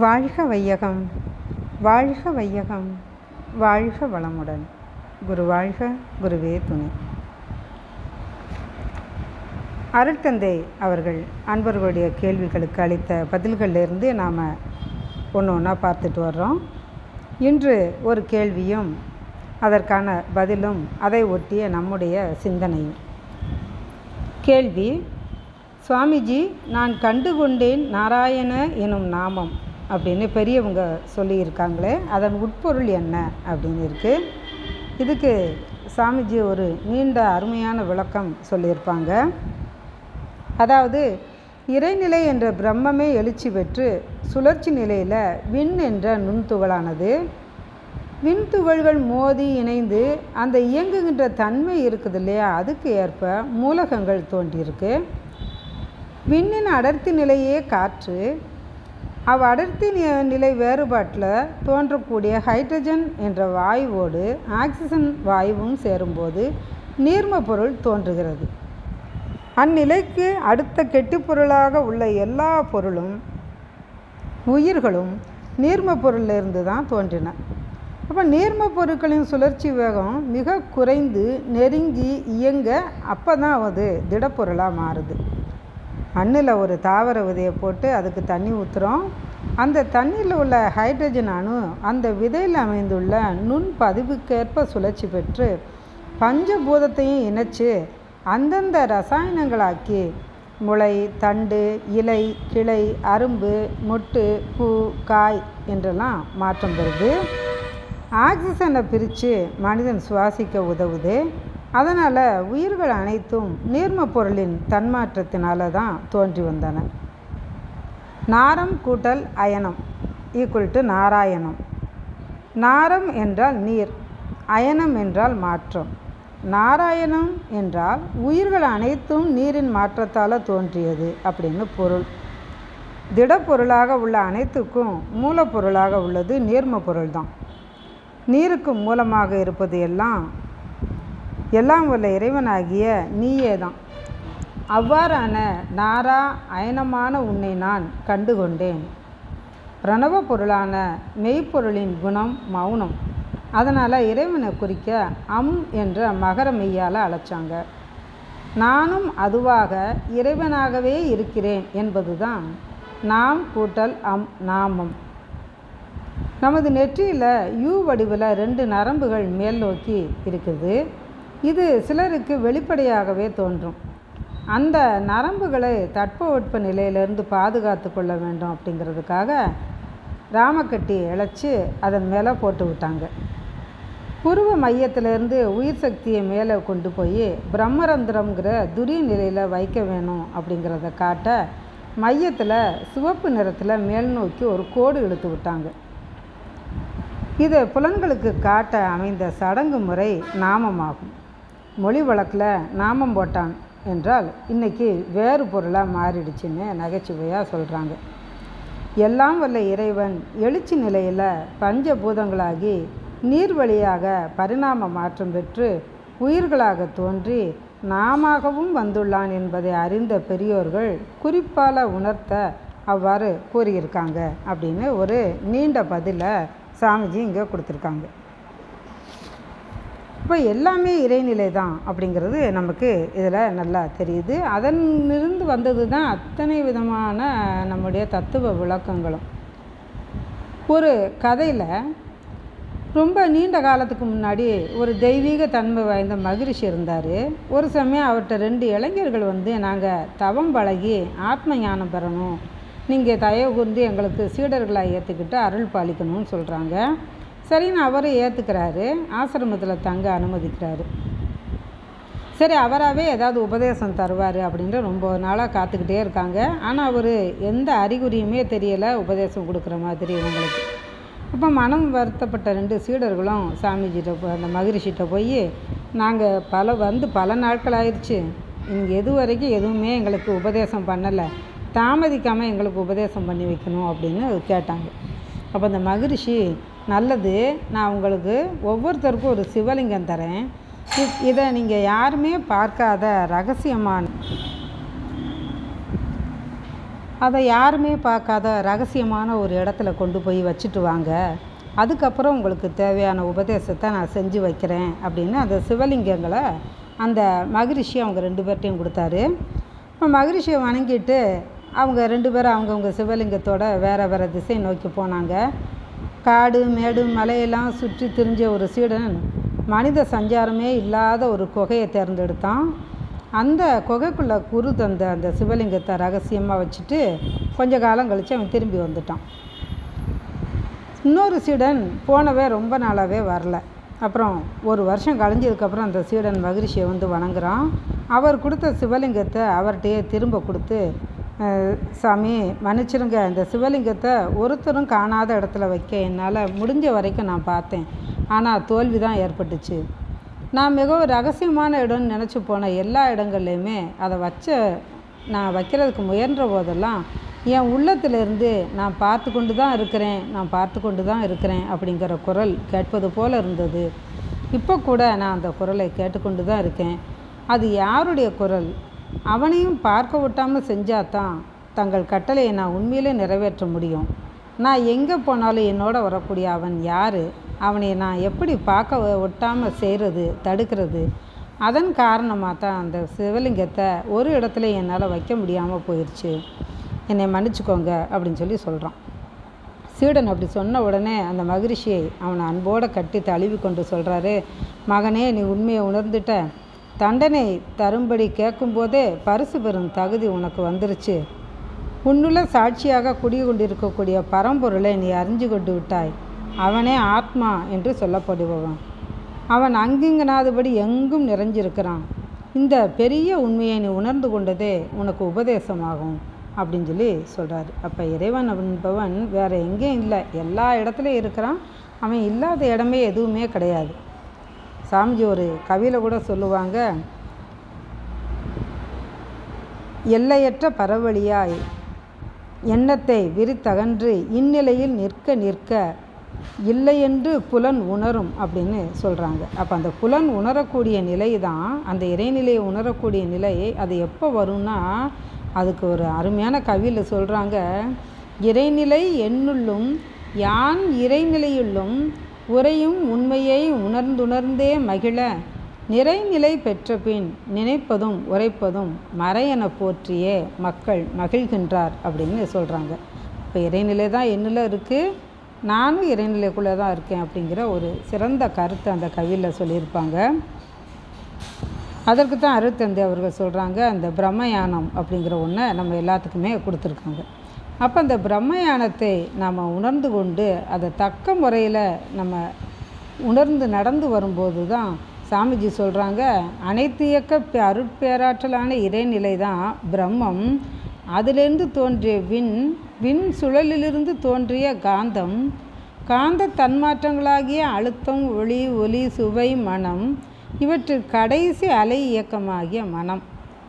வாழ்க வையகம் வாழ்க வையகம் வாழ்க வளமுடன். குரு வாழ்க குருவே துணை. அருட்தந்தை அவர்கள் அன்பர்களுடைய கேள்விகளுக்கு அளித்த பதில்களிலிருந்து நாம் ஒன்று ஒன்றா பார்த்துட்டு வர்றோம். இன்று ஒரு கேள்வியும் அதற்கான பதிலும் அதை ஒட்டிய நம்முடைய சிந்தனையும். கேள்வி சுவாமிஜி நான் கண்டுகொண்டேன் நாராயண எனும் நாமம் அப்படின்னு பெரியவங்க சொல்லியிருக்காங்களே அதன் உட்பொருள் என்ன அப்படின்னு இருக்குது இதுக்கு சாமிஜி ஒரு நீண்ட அருமையான விளக்கம் சொல்லியிருப்பாங்க. அதாவது இறைநிலை என்ற பிரம்மமே எழுச்சி பெற்று சுழற்சி நிலையில் விண் என்ற நுண்துகளானது விண்துகள்கள் மோதி இணைந்து அந்த இயங்குகின்ற தன்மை இருக்குது இல்லையா? அதுக்கு ஏற்ப மூலகங்கள் தோன்றியிருக்கு. விண்ணின் அடர்த்தி நிலையே காற்று அவ் அடர்த்தி நிலை வேறுபாட்டில் தோன்றக்கூடிய ஹைட்ரஜன் என்ற வாயுவோடு ஆக்சிஜன் வாயுவும் சேரும்போது நீர்ம பொருள் தோன்றுகிறது. அந்நிலைக்கு அடுத்த கெட்டிப்பொருளாக உள்ள எல்லா பொருளும் உயிர்களும் நீர்ம பொருளிலிருந்து தான் தோன்றின. அப்போ நீர்ம பொருட்களின் சுழற்சி வேகம் மிக குறைந்து நெருங்கி இயங்க அப்போ தான் அது திடப்பொருளாக மாறுது. மண்ணில் ஒரு தாவர விதையை போட்டு அதுக்கு தண்ணி ஊற்றுறோம் அந்த தண்ணியில் உள்ள ஹைட்ரஜன் அணு அந்த விதையில் அமைந்துள்ள நுண் பதிவுக்கேற்ப சுழற்சி பெற்று பஞ்சபூதத்தையும் இணைச்சு அந்தந்த ரசாயனங்களாக்கி முளை தண்டு இலை கிளை அரும்பு மொட்டு பூ காய் என்றெல்லாம் மாற்றம் பெறுது. ஆக்சிஜனை பிரித்து மனிதன் சுவாசிக்க உதவுது. அதனால் உயிர்கள் அனைத்தும் நீர்ம பொருளின் தன்மாற்றத்தினால தான் தோன்றி வந்தன. நாரம் கூட்டல் அயனம் ஈக்குவல் டு நாராயணம். நாரம் என்றால் நீர் அயனம் என்றால் மாற்றம். நாராயணம் என்றால் உயிர்கள் அனைத்தும் நீரின் மாற்றத்தால் தோன்றியது அப்படின்னு பொருள். திடப்பொருளாக உள்ள அனைத்துக்கும் மூலப்பொருளாக உள்ளது நீர்ம பொருள் தான் நீருக்கு மூலமாக இருப்பது எல்லாம் எல்லாம் உள்ள இறைவனாகிய நீயே தான் அவ்வாறான நாரா அயனமான உன்னை நான் கண்டுகொண்டேன். பிரணவ பொருளான மெய்ப்பொருளின் குணம் மௌனம். அதனால் இறைவனை குறிக்க அம் என்ற மகர மெய்யால் அழைச்சாங்க. நானும் அதுவாக இறைவனாகவே இருக்கிறேன் என்பதுதான் நாம் கூட்டல் அம் நாமம். நமது நெற்றியில் யூ வடிவில் ரெண்டு நரம்புகள் மேல் நோக்கி இருக்குது. இது சிலருக்கு வெளிப்படையாகவே தோன்றும். அந்த நரம்புகளை தட்பவெட்ப நிலையிலிருந்து பாதுகாத்து கொள்ள வேண்டும் அப்படிங்கிறதுக்காக ராமக்கட்டி இழைச்சி அதன் மேலே போட்டு விட்டாங்க. புருவ மையத்திலேருந்து உயிர் சக்தியை மேலே கொண்டு போய் பிரம்மரந்திரம்ங்கிற துரிய நிலையில் வைக்க வேணும் அப்படிங்கிறத காட்ட மையத்தில் சிவப்பு நிறத்தில் மேல் நோக்கி ஒரு கோடு இழுத்து விட்டாங்க. இது புலன்களுக்கு காட்ட அமைந்த சடங்கு முறை நாமமாகும். மொழி வழக்கில் நாமம் போட்டான் என்றால் இன்னைக்கு வேறு பொருளாக மாறிடுச்சுன்னு நகைச்சுவையாக சொல்கிறாங்க எல்லாம் வல்ல இறைவன் எழுச்சி நிலையில் பஞ்சபூதங்களாகி நீர் வழியாக பரிணாம மாற்றம் பெற்று உயிர்களாக தோன்றி நாமாகவும் வந்துள்ளான் என்பதை அறிந்த பெரியோர்கள் குறிப்பால் உணர்த்த அவ்வாறு கூறியிருக்காங்க அப்படின்னு ஒரு நீண்ட பதிலை சாமிஜி இங்கே கொடுத்துருக்காங்க. அப்போ எல்லாமே இறைநிலை தான் அப்படிங்கிறது நமக்கு இதில் நல்லா தெரியுது. அதனிருந்து வந்தது தான் அத்தனை விதமான நம்முடைய தத்துவ விளக்கங்களும். ஒரு கதையில் ரொம்ப நீண்ட காலத்துக்கு முன்னாடி ஒரு தெய்வீக தன்மை வாய்ந்த மகிழ்ச்சி இருந்தார். ஒரு சமயம் அவர்கிட்ட ரெண்டு இளைஞர்கள் வந்து நாங்கள் தவம் பழகி ஆத்ம ஞானம் பெறணும். நீங்கள் தயவு கூர்ந்து எங்களுக்கு சீடர்களாக ஏற்றுக்கிட்டு அருள் பாலிக்கணும்னு சொல்கிறாங்க சரின்னு அவரும் ஏற்றுக்கிறாரு ஆசிரமத்தில் தங்க அனுமதிக்கிறாரு. சரி அவராகவே ஏதாவது உபதேசம் தருவார் அப்படின்ற ரொம்ப நாளாக காத்துக்கிட்டே இருக்காங்க. ஆனால் அவர் எந்த அறிகுறியுமே தெரியலை உபதேசம் கொடுக்குற மாதிரி இவங்களுக்கு. அப்போ மனம் வருத்தப்பட்ட ரெண்டு சீடர்களும் சாமிஜிட்ட அந்த மகிழ்ச்சிகிட்ட போய் நாங்கள் பல வந்து பல நாட்கள் ஆயிடுச்சு. இங்கே எது வரைக்கும் எதுவுமே எங்களுக்கு உபதேசம் பண்ணலை. தாமதிக்காமல் எங்களுக்கு உபதேசம் பண்ணி வைக்கணும் அப்படின்னு கேட்டாங்க. அப்போ அந்த மகிழ்ச்சி நல்லது. நான் உங்களுக்கு ஒவ்வொருத்தருக்கும் ஒரு சிவலிங்கம் தரேன். இதை நீங்கள் யாருமே பார்க்காத ரகசியமான அதை யாருமே பார்க்காத ரகசியமான ஒரு இடத்துல கொண்டு போய் வச்சுட்டு வாங்க. அதுக்கப்புறம் உங்களுக்கு தேவையான உபதேசத்தை நான் செஞ்சு வைக்கிறேன் அப்படின்னு அந்த சிவலிங்கங்களை அந்த மகரிஷி அவங்க ரெண்டு பேர்ட்டையும் கொடுத்தாரு. இப்போ மகரிஷியை வணங்கிட்டு அவங்க ரெண்டு பேரும் அவங்கவுங்க சிவலிங்கத்தோட வேறு வேறு திசை நோக்கி போனாங்க. காடு மேடு மலையெல்லாம் சுற்றி திரிஞ்ச ஒரு சீடன் மனித சஞ்சாரமே இல்லாத ஒரு குகையை தேர்ந்தெடுத்தான். அந்த குகைக்குள்ளே குரு தந்த அந்த சிவலிங்கத்தை ரகசியமாக வச்சுட்டு கொஞ்ச காலம் கழித்து அவன் திரும்பி வந்துட்டான். இன்னொரு சீடன் போனவே ரொம்ப நாளாகவே வரல. அப்புறம் ஒரு வருஷம் கழிஞ்சதுக்கப்புறம் அந்த சீடன் மகிழ்ச்சியை வந்து வணங்குறான். அவர் கொடுத்த சிவலிங்கத்தை அவர்கிட்டயே திரும்ப கொடுத்து சாமி மன்னிச்சிருங்க. இந்த சிவலிங்கத்தை ஒருத்தரும் காணாத இடத்துல வைக்க என்னால் முடிஞ்ச வரைக்கும் நான் பார்த்தேன். ஆனால் தோல்வி தான் ஏற்பட்டுச்சு. நான் மிகவும் ரகசியமான இடம்னு நினச்சி போன எல்லா இடங்கள்லையுமே அதை வச்ச நான் வைக்கிறதுக்கு முயன்ற போதெல்லாம் என் உள்ளத்திலிருந்து நான் பார்த்து கொண்டு தான் இருக்கிறேன் நான் பார்த்து கொண்டு தான் இருக்கிறேன் அப்படிங்கிற குரல் கேட்பது போல இருந்தது. இப்போ கூட நான் அந்த குரலை கேட்டுக்கொண்டு தான் இருக்கேன். அது யாருடைய குரல்? அவனையும் பார்க்க விட்டாமல் செஞ்சால் தான் தங்கள் கட்டளையை நான் உண்மையிலே நிறைவேற்ற முடியும். நான் எங்கே போனாலும் என்னோட வரக்கூடிய அவன் யார்? அவனை நான் எப்படி பார்க்க ஒட்டாமல் செய்கிறது தடுக்கிறது? அதன் காரணமாக தான் அந்த சிவலிங்கத்தை ஒரு இடத்துல என்னால் வைக்க முடியாமல் போயிடுச்சு என்னை மன்னிச்சுக்கோங்க அப்படின்னு சொல்லி சொல்கிறான். சீடன் அப்படி சொன்ன உடனே அந்த மகிழ்ச்சியை அவனை அன்போடு கட்டி தழுவி கொண்டு சொல்கிறாரு மகனே நீ உண்மையை உணர்ந்துட்ட. தண்டனை தரும்படி கேட்கும்போதே பரிசு பெறும் தகுதி உனக்கு வந்துருச்சு. உன்னுள்ள சாட்சியாக குடிகொண்டிருக்கக்கூடிய பரம்பொருளை நீ அறிஞ்சு கொண்டு விட்டாய். அவனே ஆத்மா என்று சொல்லப்படுபவன். அவன் அங்கிங்கனாதபடி எங்கும் நிறைஞ்சிருக்கிறான். இந்த பெரிய உண்மையை நீ உணர்ந்து கொண்டதே உனக்கு உபதேசமாகும் அப்படின்னு சொல்லி சொல்கிறாரு அப்போ இறைவன் என்பவன் வேறு எங்கேயும் இல்லை. எல்லா இடத்துலையும் இருக்கிறான். அவன் இல்லாத இடமே எதுவுமே கிடையாது. சாமிஜி ஒரு கவியில் கூட சொல்லுவாங்க எல்லையற்ற பரவழியாய் எண்ணத்தை விரித்தகன்று இந்நிலையில் நிற்க நிற்க இல்லையென்று புலன் உணரும் அப்படின்னு சொல்கிறாங்க அப்போ அந்த புலன் உணரக்கூடிய நிலை தான் அந்த இறைநிலையை உணரக்கூடிய நிலை அது எப்போ வரும்னா அதுக்கு ஒரு அருமையான கவியில் சொல்கிறாங்க இறைநிலை என்னுள்ளும் யான் இறைநிலையுள்ளும் உரையும் உண்மையை உணர்ந்துணர்ந்தே மகிழ நிறைநிலை பெற்ற பின் நினைப்பதும் உரைப்பதும் மறையென போற்றியே மக்கள் மகிழ்கின்றார் அப்படின்னு சொல்கிறாங்க இப்போ இறைநிலை தான் என்னில் இருக்குது நானும் இறைநிலைக்குள்ளே தான் இருக்கேன் அப்படிங்கிற ஒரு சிறந்த கருத்தை அந்த கவியில் சொல்லியிருப்பாங்க. அதற்கு தான் அருட்தந்தை அவர்கள் சொல்கிறாங்க அந்த பிரம்மயானம் அப்படிங்கிற ஒன்றை நம்ம எல்லாத்துக்குமே கொடுத்துருக்காங்க. அப்போ அந்த பிரம்மயானத்தை நாம் உணர்ந்து கொண்டு அதை தக்க முறையில் நம்ம உணர்ந்து நடந்து வரும்போது தான் சாமிஜி சொல்கிறாங்க அனைத்து இயக்க அருட்பேராற்றலான இறைநிலை தான் பிரம்மம். அதிலிருந்து தோன்றிய விண் விண் சுழலிலிருந்து தோன்றிய காந்தம். காந்த தன்மாற்றங்களாகிய அழுத்தம் ஒளி ஒலி சுவை மனம். இவற்றில் கடைசி அலை இயக்கமாகிய மனம்.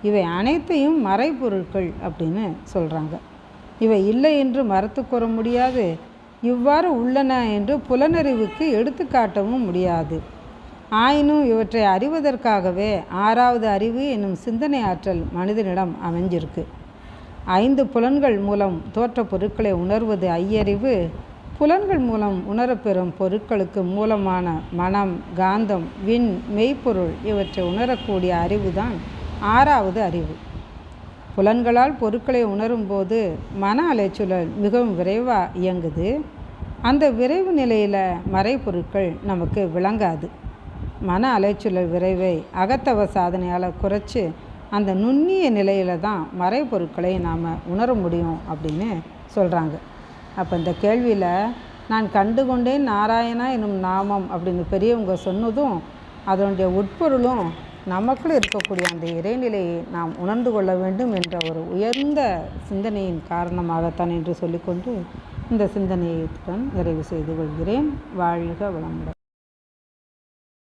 இவை அனைத்தையும் மறைப்பொருட்கள் அப்படின்னு சொல்கிறாங்க இவை இல்லை என்று மறுத்து கூற முடியாது. இவ்வாறு உள்ளன என்று புலனறிவுக்கு எடுத்துக்காட்டவும் முடியாது. ஆயினும் இவற்றை அறிவதற்காகவே ஆறாவது அறிவு என்னும் சிந்தனை ஆற்றல் மனிதனிடம் அமைஞ்சிருக்கு. ஐந்து புலன்கள் மூலம் தோற்ற பொருட்களை உணர்வது ஐயறிவு. புலன்கள் மூலம் உணரப்பெறும் பொருட்களுக்கு மூலமான மனம் காந்தம் விண் மெய்ப்பொருள் இவற்றை உணரக்கூடிய அறிவுதான் ஆறாவது அறிவு. புலன்களால் பொருட்களை உணரும்போது மன அலைச்சூழல் மிகவும் விரைவாக இயங்குது. அந்த விரைவு நிலையில் மறைப்பொருட்கள் நமக்கு விளங்காது. மன அலைச்சூழல் விரைவை அகத்தவ சாதனையால் குறைச்சி அந்த நுண்ணிய நிலையில் தான் மறைப்பொருட்களை நாம் உணர முடியும் அப்படின்னு சொல்கிறாங்க அப்போ இந்த கேள்வியில் நான் கண்டுகொண்டேன் நாராயணா என்னும் நாமம் அப்படின்னு பெரியவங்க சொன்னதும் அதனுடைய உட்பொருளும் நமக்குள் இருக்கக்கூடிய அந்த இறைநிலையை நாம் உணர்ந்து கொள்ள வேண்டும் என்ற ஒரு உயர்ந்த சிந்தனையின் காரணமாகத்தான் என்று சொல்லிக்கொண்டு இந்த சிந்தனையுடன் நிறைவு செய்து கொள்கிறேன். வாழ்க வளமுடன்.